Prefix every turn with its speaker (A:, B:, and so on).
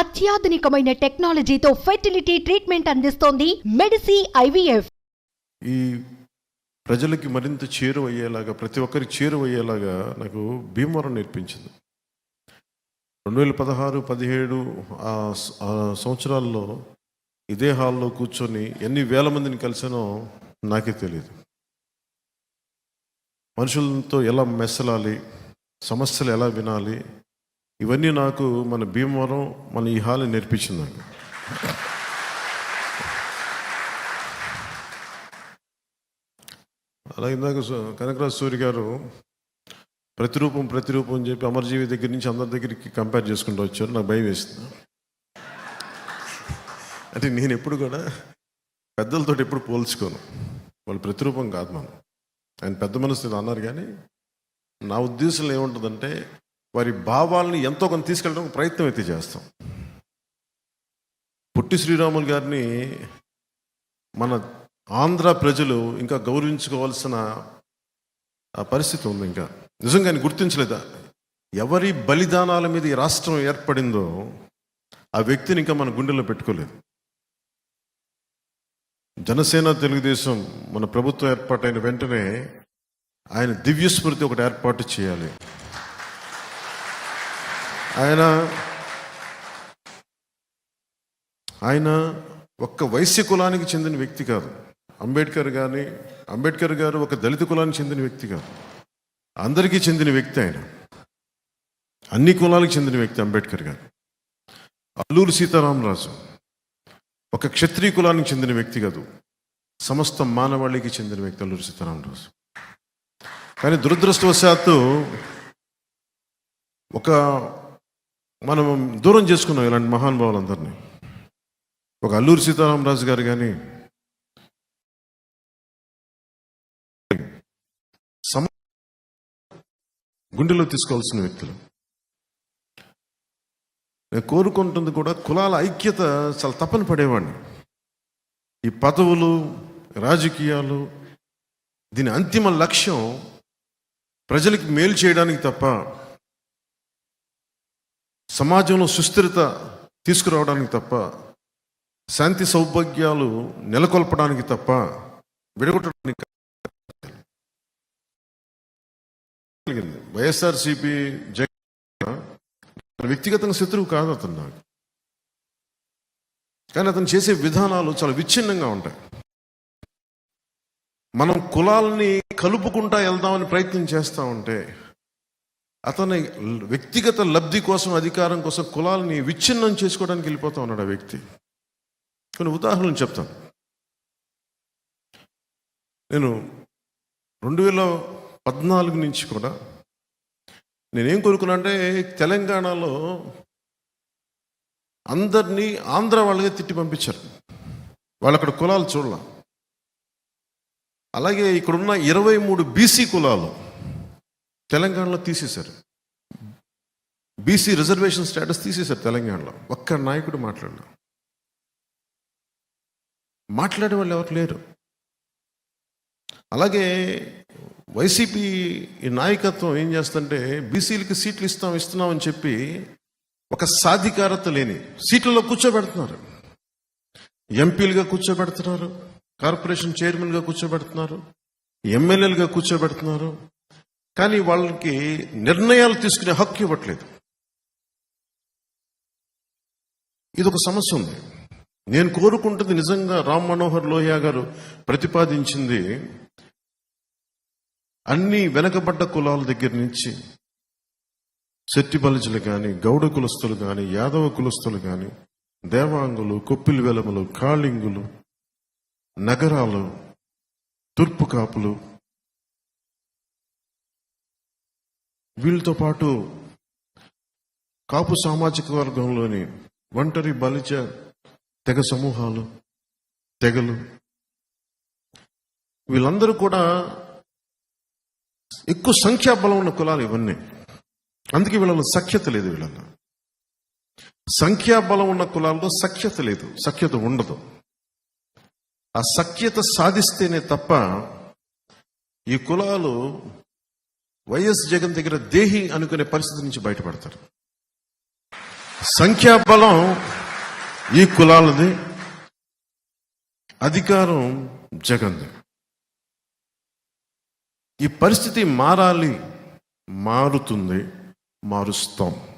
A: అత్యాధునికమైన టెక్నాలజీతో fertility treatment అందిస్తోంది Medici IVF.
B: ఈ ప్రజలకి మరింత చేరువయ్యేలాగా ప్రతి ఒక్కరికి చేరువయ్యేలాగా నాకు భీమవరం నేర్పించింది. రెండు వేల పదహారు పదిహేడు ఆ సంవత్సరాల్లో ఇదే హాల్లో కూర్చొని ఎన్ని వేల మందిని కలిసానో నాకే తెలియదు మనుషులతో ఎలా మెసలాలి సమస్యలు ఎలా వినాలి ఇవన్నీ నాకు మన భీమవరం మన ఈ హాల్ నేర్పించింది నాకు అలాగే ఇందాక కనకరాజ్ సూర్య సూరి గారు ప్రతిరూపం ప్రతిరూపం అని చెప్పి అమరజీవి దగ్గర నుంచి అందరి దగ్గరికి కంపేర్ చేసుకుంటూ వచ్చారు. నాకు భయం వేస్తుంది అంటే నేను ఎప్పుడు కూడా పెద్దలతో ఎప్పుడు పోల్చుకోను. వాళ్ళు ప్రతిరూపం కాదు మనం. ఆయన పెద్ద మనసు అన్నారు కానీ నా ఉద్దేశంలో ఏముంటుందంటే వారి భావాలను ఎంతో కొంత తీసుకెళ్ళడానికి ప్రయత్నం అయితే చేస్తాం. పొట్టి శ్రీరాములు గారిని మన ఆంధ్ర ప్రజలు ఇంకా గౌరవించుకోవాల్సిన ఆ పరిస్థితి ఉంది ఇంకా. నిజంగా ఆయన గుర్తించలేదా? ఎవరి బలిదానాల మీద ఈ రాష్ట్రం ఏర్పడిందో ఆ వ్యక్తిని ఇంకా మన గుండెల్లో పెట్టుకోలేదు. జనసేన తెలుగుదేశం మన ప్రభుత్వం ఏర్పాటైన వెంటనే ఆయన దివ్యస్మృతి ఒకటి ఏర్పాటు చేయాలి. ఆయన ఆయన ఒక్క వైశ్య కులానికి చెందిన వ్యక్తి కాదు. అంబేద్కర్ కానీ అంబేద్కర్ గారు ఒక దళిత కులానికి చెందిన వ్యక్తి కాదు. అందరికీ చెందిన వ్యక్తి ఆయన. అన్ని కులాలకు చెందిన వ్యక్తి అంబేద్కర్ గారు. అల్లూరు సీతారామరాజు ఒక క్షత్రియ కులానికి చెందిన వ్యక్తి కాదు. సమస్త మానవాళికి చెందిన వ్యక్తి అల్లూరు సీతారామరాజు. కానీ దురదృష్టవశాత్తు ఒక మనం దూరం చేసుకున్నాం ఇలాంటి మహానుభావులందరినీ. ఒక అల్లూరి సీతారామరాజు గారు కానీ సమ గుండెలో తీసుకోవాల్సిన వ్యక్తులు. నేను కోరుకుంటుంది కూడా కులాల ఐక్యత చాలా తప్పని పడేవాడిని. ఈ పదవులు రాజకీయాలు దీని అంతిమ లక్ష్యం ప్రజలకు మేలు చేయడానికి తప్ప సమాజంలో సుస్థిరత తీసుకురావడానికి తప్ప శాంతి సౌభాగ్యాలు నెలకొల్పడానికి తప్ప విడగొట్టడానికి కలిగింది. వైఎస్ఆర్సిపి జగన్ వ్యక్తిగతంగా శత్రువు కాదు అతను నాకు. కానీ అతను చేసే విధానాలు చాలా విచ్ఛిన్నంగా ఉంటాయి. మనం కులాలని కలుపుకుంటా వెళ్దామని ప్రయత్నం చేస్తూ ఉంటే అతని వ్యక్తిగత లబ్ధి కోసం అధికారం కోసం కులాలని విచ్ఛిన్నం చేసుకోవడానికి వెళ్ళిపోతా ఉన్నాడు ఆ వ్యక్తి. కొన్ని ఉదాహరణలు చెప్తాను. నేను రెండు వేల పద్నాలుగు నుంచి కూడా నేనేం కోరుకున్నా అంటే తెలంగాణలో అందరినీ ఆంధ్ర వాళ్ళగా తిట్టి పంపించారు. వాళ్ళు అక్కడ కులాలు చూడాల. అలాగే ఇక్కడున్న ఇరవై మూడు బీసీ కులాలు తెలంగాణలో తీసేశారు. బీసీ రిజర్వేషన్ స్టేటస్ తీసేశారు తెలంగాణలో. ఒక్క నాయకుడు మాట్లాడలేదు మాట్లాడే వాళ్ళు ఎవరు లేరు. అలాగే వైసీపీ ఈ నాయకత్వం ఏం చేస్తుంటే బీసీలకి సీట్లు ఇస్తాం ఇస్తున్నాం అని చెప్పి ఒక సాధికారత లేని సీట్లలో కూర్చోబెడుతున్నారు. ఎంపీలుగా కూర్చోబెడుతున్నారు. కార్పొరేషన్ చైర్మన్గా కూర్చోబెడుతున్నారు. ఎమ్మెల్యేలుగా కూర్చోబెడుతున్నారు. కానీ వాళ్ళకి నిర్ణయాలు తీసుకునే హక్కు ఇవ్వట్లేదు. ఇది ఒక సమస్య ఉంది. నేను కోరుకుంటుంది నిజంగా రామ్ మనోహర్ లోహియా గారు ప్రతిపాదించింది అన్ని వెనకబడ్డ కులాల దగ్గర నుంచి శెట్టి బలిజలు కానీ గౌడ కులస్తులు కానీ యాదవ కులస్తులు కానీ దేవాంగులు కొప్పిలి వెలములు కాళింగులు నగరాలు తూర్పు కాపులు వీళ్ళతో పాటు కాపు సామాజిక వర్గంలోని ఒంటరి బలిజ తెగ సమూహాలు తెగలు వీళ్ళందరూ కూడా ఎక్కువ సంఖ్యాబలం ఉన్న కులాలు ఇవన్నీ. అందుకే వీళ్ళలో సఖ్యత లేదు వీళ్ళలో సంఖ్యాబలం ఉన్న కులాల్లో సఖ్యత లేదు సఖ్యత ఉండదు. ఆ సఖ్యత సాధిస్తేనే తప్ప ఈ కులాలు వైఎస్ జగన్ దగ్గర దేహి అనుకునే పరిస్థితి నుంచి బయటపడతారు. సంఖ్యాబలం ఈ కులాలది అధికారం జగన్ది. ఈ పరిస్థితి మారాలి మారుతుంది మారుస్తాం.